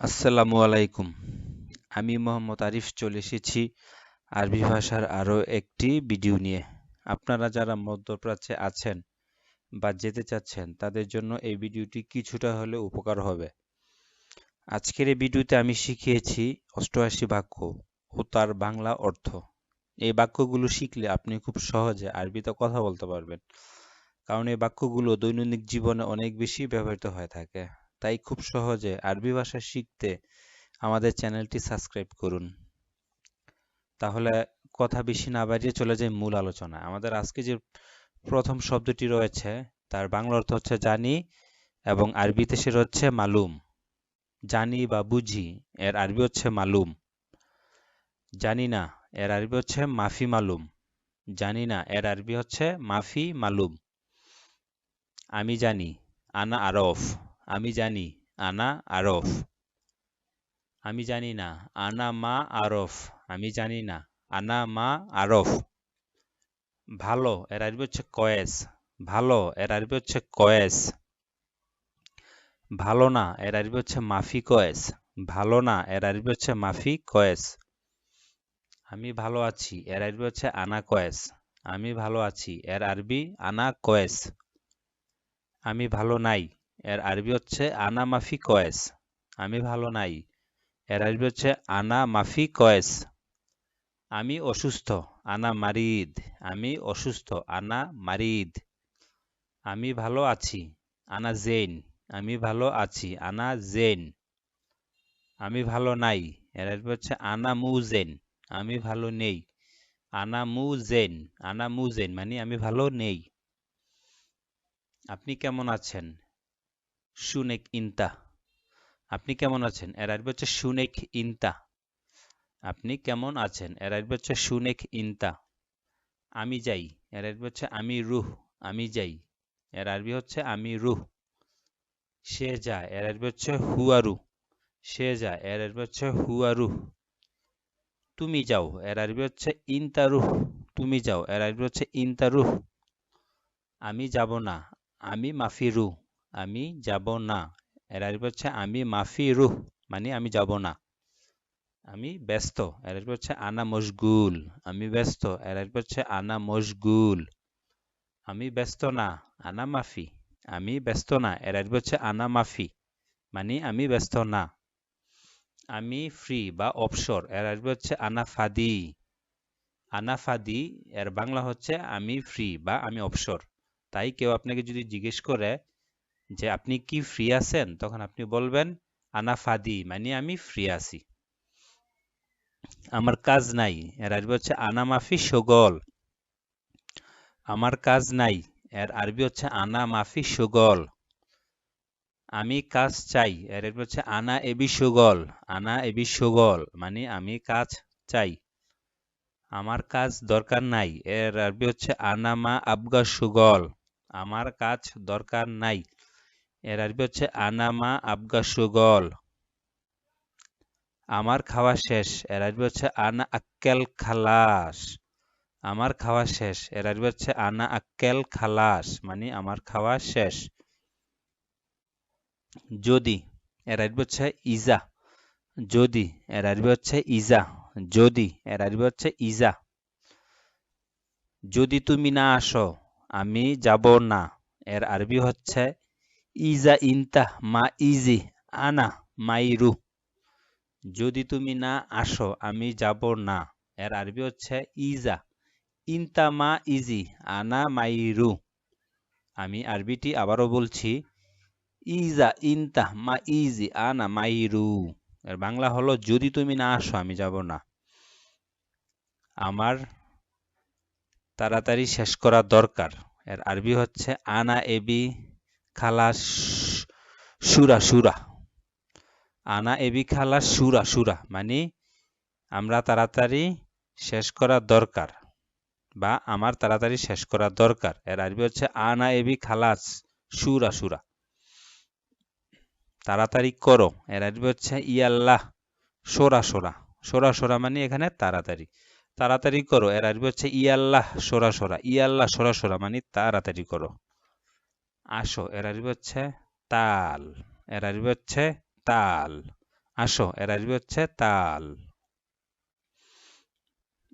আসসালামু আলাইকুম। আমি মোহাম্মদ আরিফ চলে এসেছি আরবি ভাষার আরও একটি ভিডিও নিয়ে। আপনারা যারা মধ্যপ্রাচ্যে আছেন বা যেতে চাচ্ছেন, তাদের জন্য এই ভিডিওটি কিছুটা হলেও উপকার হবে। আজকের এই ভিডিওতে আমি শিখিয়েছি অষ্টআশি বাক্য ও তার বাংলা অর্থ। এই বাক্যগুলো শিখলে আপনি খুব সহজে আরবিতে কথা বলতে পারবেন। কারণ এই বাক্যগুলো দৈনন্দিন জীবনে অনেক বেশি ব্যবহৃত হয়ে থাকে। তাই খুব সহজে আরবি ভাষা শিখতে আমাদের চ্যানেলটি সাবস্ক্রাইব করুন। তাহলে কথা বেশি না বাড়িয়ে চলে যায় মূল আলোচনা আমাদের আজকে যে প্রথম শব্দটি রয়েছে, তার বাংলা অর্থ হচ্ছে জানি এবং আরবিতে সে হচ্ছে মালুম। জানি বা বুঝি, এর আরবি হচ্ছে মালুম। জানি না, এর আরবি হচ্ছে মাফি মালুম। জানি না, এর আরবি হচ্ছে মাফি মালুম। আমি জানি, আনা আরফ। আমি জানি, আনা আরফ। আমি জানি না, আনা মা আরফ। আমি জানি না, আনা মা আরফ। ভালো, এর আরবি হচ্ছে কয়েস। ভালো, এর আরবি হচ্ছে কয়েস। ভালো না, এর আরবি হচ্ছে মাফি কয়েস। ভালো না, এর আরবি হচ্ছে মাফি কয়েস। আমি ভালো আছি, এর আরবি হচ্ছে আনা কয়েস। আমি ভালো আছি, এর আরবি আনা কয়েস। আমি ভালো নাই এর আরবি হচ্ছে আনা মাফি কয়েস। আমি ভালো নাই। এর আরবি হচ্ছে আনা মাফি কয়েস। আমি অসুস্থ, আনা মারিদ। আমি অসুস্থ, আনা মারিদ। আমি ভালো আছি, আনা জেন আমি ভালো আছি, আনা জেন আমি ভালো নাই। এর আরবি হচ্ছে আনা মুজেন আমি ভালো নেই। আনা মুজেন আনা মুজেন মানে আমি ভালো নেই। আপনি কেমন আছেন? শুনেক ইনতা। আপনি কেমন আছেন? এর আরবি হচ্ছে শুনেক ইনতা। আপনি কেমন আছেন? এর আরবি হচ্ছে শুনেক ইনতা। আমি যাই। এর আরবি হচ্ছে আমি রুহ। আমি যাই। এর আরবি হচ্ছে আমি রুহ। সে যা। এর আরবি হচ্ছে হুয়ারু। সে যা। এর আরবি হচ্ছে হুয়ারু। তুমি যাও। এর আরবি হচ্ছে ইনতারুহ তুমি যাও। এর আরবি হচ্ছে ইনতারুহ আমি যাব না। আমি মাফি রুহ। আমি যাব না। এর আরবি হচ্ছে আমি মাফি রুহ মানে আমি যাব না। আমি ব্যস্ত। এর আরবি হচ্ছে আনা মশগুল। আমি ব্যস্ত। এর আরবি হচ্ছে আনা মশগুল। আমি ব্যস্ত না। আনা মাফি। আমি ব্যস্ত না। এর আরবি হচ্ছে আনা মাফি। মানে আমি ব্যস্ত না। আমি ফ্রি বা অবসর এর আরবি হচ্ছে আনা ফাদি। আনা ফাদি, এর বাংলা হচ্ছে আমি ফ্রি বা আমি অবসর তাই কেউ আপনাকে যদি জিজ্ঞেস করে যে আপনি কি ফ্রি আছেন? তখন আপনি বলবেন, আনা ফাদি মানে আমি ফ্রি আছি। আমার কাজ নাই। এর আরবি হচ্ছে, আনা মাফি সগল আমার কাজ নাই। এর আরবি হচ্ছে, আনা মাফি সুগল আমি কাজ চাই। এর আরবি হচ্ছে, আনা এবি সুগল আনা এবি সুগল মানে আমি কাজ চাই। আমার কাজ দরকার নাই। এর আরবি হচ্ছে, আনা মা আবগা সুগল আমার কাজ দরকার নাই। এর আরবি হচ্ছে আনামা আবগা সুগল। আমার খাওয়া শেষ, এর আরবি হচ্ছে আনা আক্কেল খালাস। আমার খাওয়া শেষ, এর আরবি হচ্ছে আনা আক্কেল খালাস মানে আমার খাওয়া শেষ। যদি, এর আরবি হচ্ছে ইজা। যদি, এর আরবি হচ্ছে ইজা। যদি, এর আরবি হচ্ছে ইজা। যদি তুমি না আসো, আমি যাব না। এর আরবি হচ্ছে ইজা ইনতা মা ইজি, আনা মাইরু। যদি তুমি না আসো, আমি যাব না। এর আরবি হচ্ছে ইজা। ইনতা মা ইজি, আনা মাইরু। আমি আরবিটি আবারও বলছি। ইজা ইনতা মা ইজি, আনা মাইরু। এর বাংলা হলো, যদি তুমি না আসো, আমি যাব না। আমার তাড়াতাড়ি শেষ করা দরকার। এর আরবি হচ্ছে, আনা এবি খালাস সুরা সুরা। আনা এবি খালাস সুরা সুরা। মানে আমরা তাড়াতাড়ি শেষ করা দরকার বা আমার তাড়াতাড়ি শেষ করা দরকার। এর আরবি হচ্ছে আনা এবি খালাস সুরা সুরা। তাড়াতাড়ি করো। এর আরবি হচ্ছে ইয়াল্লাহ, সোরা সোরা। সোরা সোরা মানে এখানে তাড়াতাড়ি। তাড়াতাড়ি করো। এর আরবি হচ্ছে ইয়াল্লাহ, সোরা সোরা। ইয়াল্লাহ, সোরা সোরা মানে তাড়াতাড়ি করো। আসো, এর আরবি হচ্ছে তাল, এর আরবি হচ্ছে তাল, আসো, এর আরবি হচ্ছে তাল।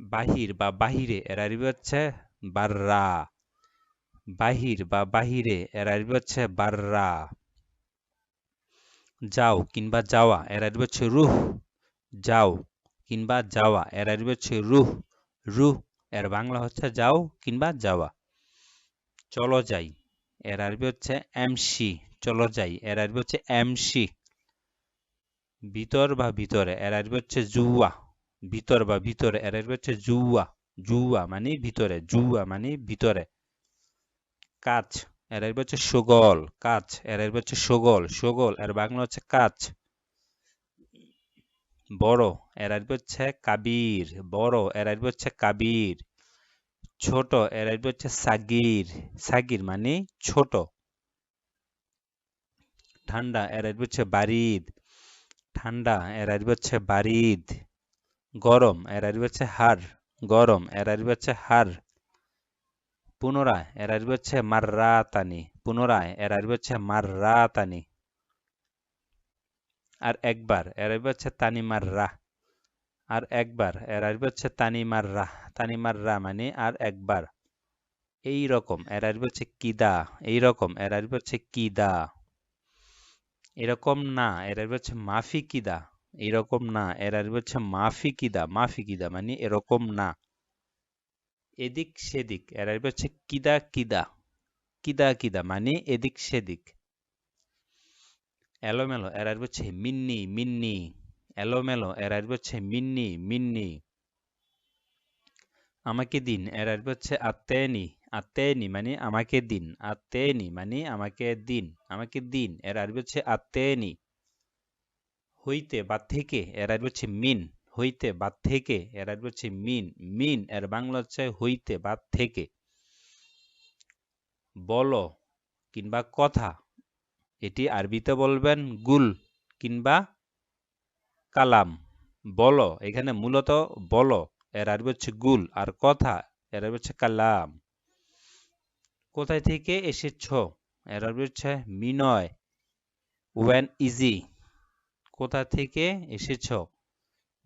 বাহির বা বাহিরে, এর আরবি হচ্ছে বাররা। বাহির বা বাহিরে, এর আরবি হচ্ছে বাররা। যাও কিংবা যাওয়া, এর আরবি হচ্ছে রুহ। যাও কিংবা যাওয়া, এর আরবি হচ্ছে রুহ। রুহ, এর বাংলা হচ্ছে যাও কিংবা যাওয়া। চলো যাই। এর আরবি হচ্ছে এমসি চলো যাই। এর আরবি হচ্ছে এমসি ভিতর বা ভিতরে। এর আরবি হচ্ছে জুয়া। ভিতর বা ভিতরে। এর আরবি হচ্ছে জুয়া। জুয়া মানে ভিতরে। জুয়া মানে ভিতরে। কাজ এর আরবি হচ্ছে সুগল। কাজ এর আরবি হচ্ছে সুগল। সুগল। এর বাংলা হচ্ছে কাজ বড়। এর আরবি হচ্ছে কাবির। বড়। এর আরবি হচ্ছে কাবির। ছোট, এর আরবি হচ্ছে সাগির সাগির মানে ছোট। ঠান্ডা, এর আরবি হচ্ছে বারিদ। ঠান্ডা, এর আরবি হচ্ছে বারিদ। গরম, এর আরবি হচ্ছে হার। গরম, এর আরবি হচ্ছে হার। পুনরায় এর আরবি হচ্ছে মাররাতানি। পুনরায় এর আরবি হচ্ছে মাররাতানি। আর একবার, এর আরবি হচ্ছে তানি মাররা আর একবার, এর আরবি হচ্ছে তানি মাররা তানি মাররা মানে আর একবার। এই রকম, এর আরবি হচ্ছে কিদা, এই রকম, এর আরবি হচ্ছে কিদা। এরকম না, এর আরবি হচ্ছে মাফি কিদা, এরকম না, এর আরবি হচ্ছে মাফি কিদা মাফি কিদা মানে এরকম না। এদিক সেদিক, এর আরবি হচ্ছে কিদা কিদা কিদা কিদা মানে এদিক সেদিক। এলোমেলো, এর আরবি হচ্ছে মিন্নি মিন্নি। এলোমেলো, এর আরবি হচ্ছে মিন্নি মিন্নি। আমাকে দিন, এর আরবি হচ্ছে আত্তেনি আত্তেনি মানে আমাকে দিন, আত্তেনি মানে আমাকে দিন আমাকে দিন, এর আরবি হচ্ছে আত্তেনি। হইতে বা থেকে, এর আরবি হচ্ছে মিন, হইতে বা থেকে, এর আরবি হচ্ছে মিন মিন, এর বাংলা হচ্ছে হইতে বা থেকে। বলো কিংবা কথা, এটি আরবিতে বলবেন গুল কিংবা কালাম, বলো। এখানে মূলত বলো। এর আরবি হচ্ছে গুল আর কথা, এর আরবি হচ্ছে কালাম। কোথায় থেকে এসেছ? এর আরবি হচ্ছে মিনয়। ওয়েন ইজি কোথা থেকে এসেছ?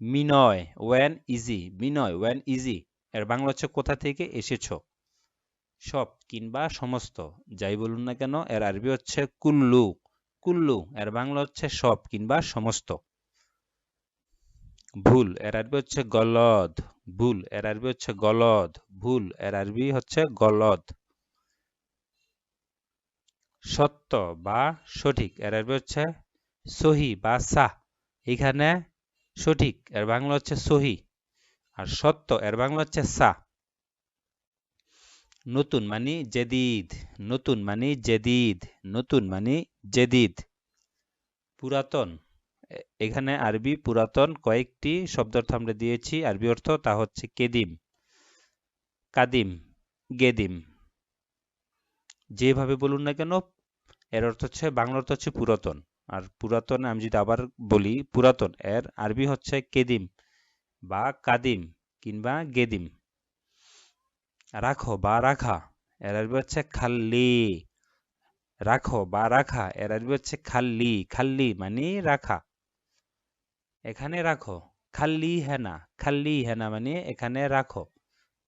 মিনয় ওয়েন ইজি মিনয় ওয়েন ইজি এর বাংলা হচ্ছে কোথা থেকে এসেছ? সব কিংবা সমস্ত, যাই বলুন না কেন, এর আরবি হচ্ছে কুল্লু। কুল্লু, এর বাংলা হচ্ছে সব কিংবা সমস্ত। ভুল, এর আরবি হচ্ছে গলদ। ভুল, এর আরবি হচ্ছে গলদ। ভুল, এর আরবি হচ্ছে গলদ। সত্য বা সঠিক, এর আরবি হচ্ছে সহি বা সাহ। এখানে সঠিক, এর বাংলা হচ্ছে সহি। আর সত্য, এর বাংলা হচ্ছে সা নতুন মানে জেদিদ, নতুন মানে জেদিদ, নতুন মানে জেদিদ। পুরাতন। এখানে আরবি পুরাতন কয়েকটি শব্দার্থ আমরা দিয়েছি। আরবি অর্থ তা হচ্ছে কেদিম, কাদিম, গেদিম। যেভাবে বলুন না কেন, এর অর্থ হচ্ছে বাংলা অর্থ হচ্ছে পুরাতন। আর পুরাতন আমি যদি আবার বলি, পুরাতন, এর আরবি হচ্ছে কেদিম বা কাদিম কিংবা গেদিম। রাখো বা রাখা, এর আরবি হচ্ছে খাল্লি। রাখো বা রাখা, এর আরবি হচ্ছে খাল্লি। খাল্লি মানে রাখা। এখানে রাখো। খাল্লি হেনা। খাল্লি হেনা মানে এখানে রাখো।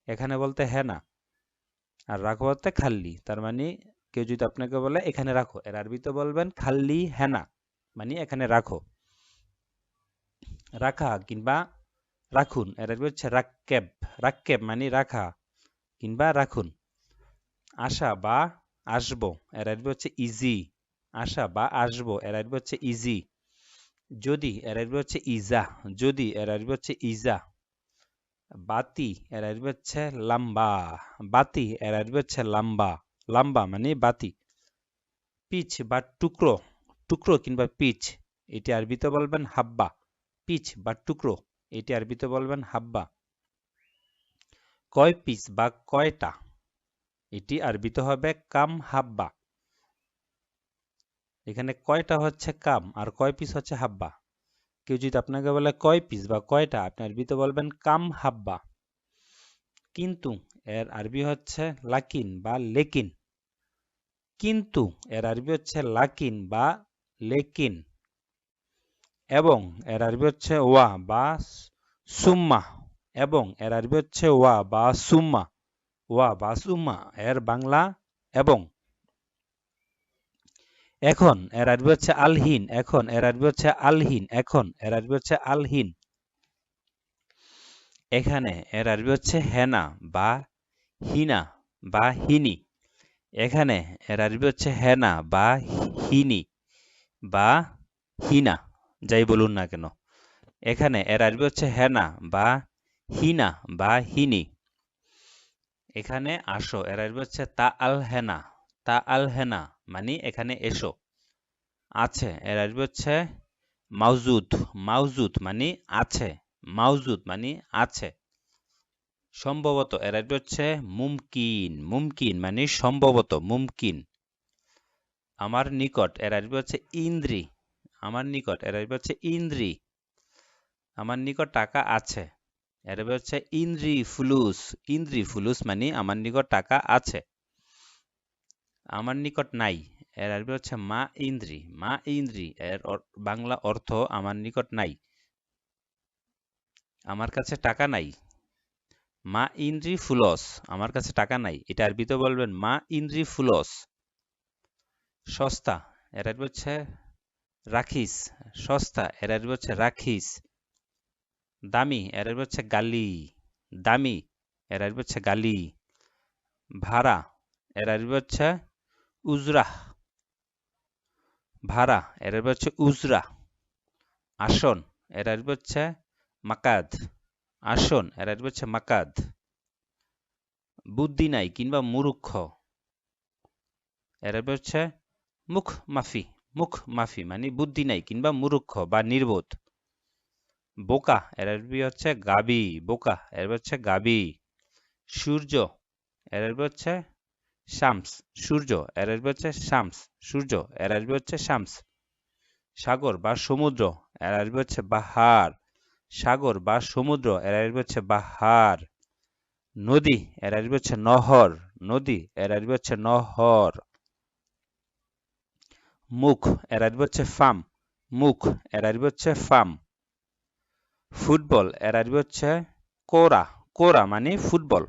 এখানে বলতে হেনা। আর রাখো বলতে খাল্লি। তার মানে কেউ যদি আপনাকে বলে, এখানে রাখো। এর আরবিতে বলবেন, খাল্লি হেনা। মানে এখানে রাখো। রাখা কিংবা রাখুন। এর আরবি হচ্ছে রাক্কেব। রাক্কেব মানে রাখা কিংবা রাখুন। আসা বা আসব। এর আরবি হচ্ছে ইজি। আসা বা আসব। এর আরবি হচ্ছে ইজি। যদি এর আরবি হচ্ছে ইজা, যদি এর আরবি হচ্ছে ইজা, বাতি এর আরবি হচ্ছে লাম্বা, বাতি এর আরবি হচ্ছে লাম্বা লাম্বা মানে বাতি, পিচ বা টুকরো টুকরো কিংবা পিচ, এটি আরবিতে বলবেন হাব্বা, পিচ বা টুকরো, এটি আরবিতে বলবেন হাব্বা। কয় পিস বা কয়টা? এটি আরবিতে হবে কাম হাব্বা। এখানে কয়টা হচ্ছে কাম আর কয় পিস হচ্ছে হাব্বা? কেউ যদি আপনাকে বলে কয় পিস বা কয়টা, আপনি আরবিতে বলবেন কাম হাব্বা। কিন্তু এর আরবি হচ্ছে লাকিন বা লেকিন। কিন্তু এর আরবি হচ্ছে লাকিন বা লেকিন। এবং এর আরবি হচ্ছে ওয়া বা সুম্মা। এবং এর আরবি হচ্ছে ওয়া বা সুম্মা। ওয়া বা সুম্মা, এর বাংলা এবং এখন, এর আরবি হচ্ছে আলহীন, এখন, এর আরবি হচ্ছে আলহীন, এখন, এর আরবি হচ্ছে আলহিন। এখানে, এর আরবি হচ্ছে হেনা বা হিনা বা হিনি। এখানে, এর আরবি হচ্ছে হেনা বা হিনি বা হিনা, যাই বলুন না কেন। এখানে, এর আরবি হচ্ছে হেনা বা হিনা বা হিনি। এখানে, আসো, এর আরবি হচ্ছে তা আল হেনা, তা আল হেনা। মানে এখানে এসো। আছে, এর আরবি হচ্ছে মাউজুদ। মাউজুদ মানে আছে, মাউজুদ মানে আছে। সম্ভবত এর আরবি হচ্ছে মুমকিন। মুমকিন মানে সম্ভবত, মুমকিন। আমার নিকট এর আরবি হচ্ছে ইন্দ্রি। আমার নিকট এর আরবি হচ্ছে ইন্দ্রি। আমার নিকট টাকা আছে। এর হচ্ছে ইন্দ্রি ফুলুস ইন্দ্রি ফুলুস মানে আমার নিকট টাকা আছে। আমার নিকট নাই। এর আরবি হচ্ছে মা ইন্দ্রি। মা ইন্দ্রি, এর বাংলা অর্থ আমার নিকট নাই। আমার কাছে টাকা নাই। মা ইন্দ্রি ফুলস, আমার কাছে টাকা নাই। এটা আরবিতে বলবেন মা ইন্দ্রি ফুলস। সস্তা, এর আরবি হচ্ছে রাখিস। সস্তা, এর আরবি হচ্ছে রাখিস। দামি, এর আরবি হচ্ছে গালি। দামি, এর আরবি হচ্ছে গালি। ভাড়া, এর আরবি হচ্ছে উজরা। ভাড়া, এর হচ্ছে উজরা। আসন, এর হচ্ছে মাকাদ। আসন, এর হচ্ছে মাকাদ। বুদ্ধি নাই কিংবা মুরুক্ষ এর হচ্ছে মুখ মাফি মুখ মাফি মানে বুদ্ধি নাই কিংবা মুরুক্ষ বা নির্বোধ। বোকা, এর আরবি হচ্ছে গাবি। বোকা, এর হচ্ছে গাবি। সূর্য, এর আরবি হচ্ছে শামস, সূর্য, এর আরবি হচ্ছে শামস, সূর্য, এর আরবি হচ্ছে শামস। সাগর বা সমুদ্র, এর আরবি হচ্ছে বাহার। সাগর বা সমুদ্র, এর আরবি হচ্ছে বাহার। নদী, এর আরবি হচ্ছে নহর। নদী, এর আরবি হচ্ছে নহর। মুখ, এর আরবি হচ্ছে ফাম। মুখ, এর আরবি হচ্ছে ফাম। ফুটবল, এর আরবি হচ্ছে কোরা। কোরা মানে ফুটবল।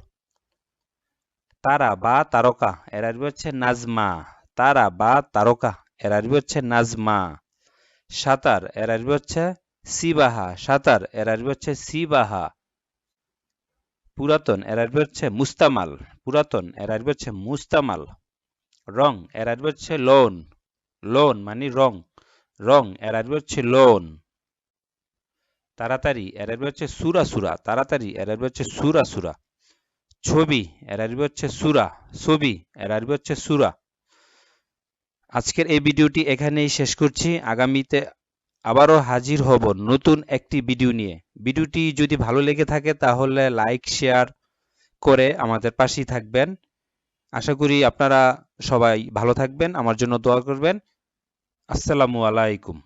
তারা বা তারকা এর আরবি হচ্ছে নাজমা তারা বা তারকা এর আরবি হচ্ছে নাজমা সাঁতার এর আরবি হচ্ছে সিবাহা সাঁতার এর আরবি হচ্ছে সিবাহা পুরাতন এর আরবি হচ্ছে মুস্তামাল পুরাতন এর আরবি হচ্ছে মুস্তামাল রং এর আরবি হচ্ছে লোন লোন মানে রং রং এর আরবি হচ্ছে লোন তাড়াতাড়ি এর আরবি হচ্ছে সুরা সুরা তাড়াতাড়ি এর আরবি হচ্ছে সুরা সুরা ছবি, এর আরবি হচ্ছে সুরা, ছবি, এর আরবি হচ্ছে সুরা। আজকের এই ভিডিওটি এখানেই শেষ করছি। আগামীতে আবারও হাজির হব নতুন একটি ভিডিও নিয়ে। ভিডিওটি যদি ভালো লেগে থাকে তাহলে লাইক, শেয়ার করে আমাদের পাশেই থাকবেন। আশা করি আপনারা সবাই ভালো থাকবেন, আমার জন্য দোয়া করবেন। আসসালামু আলাইকুম।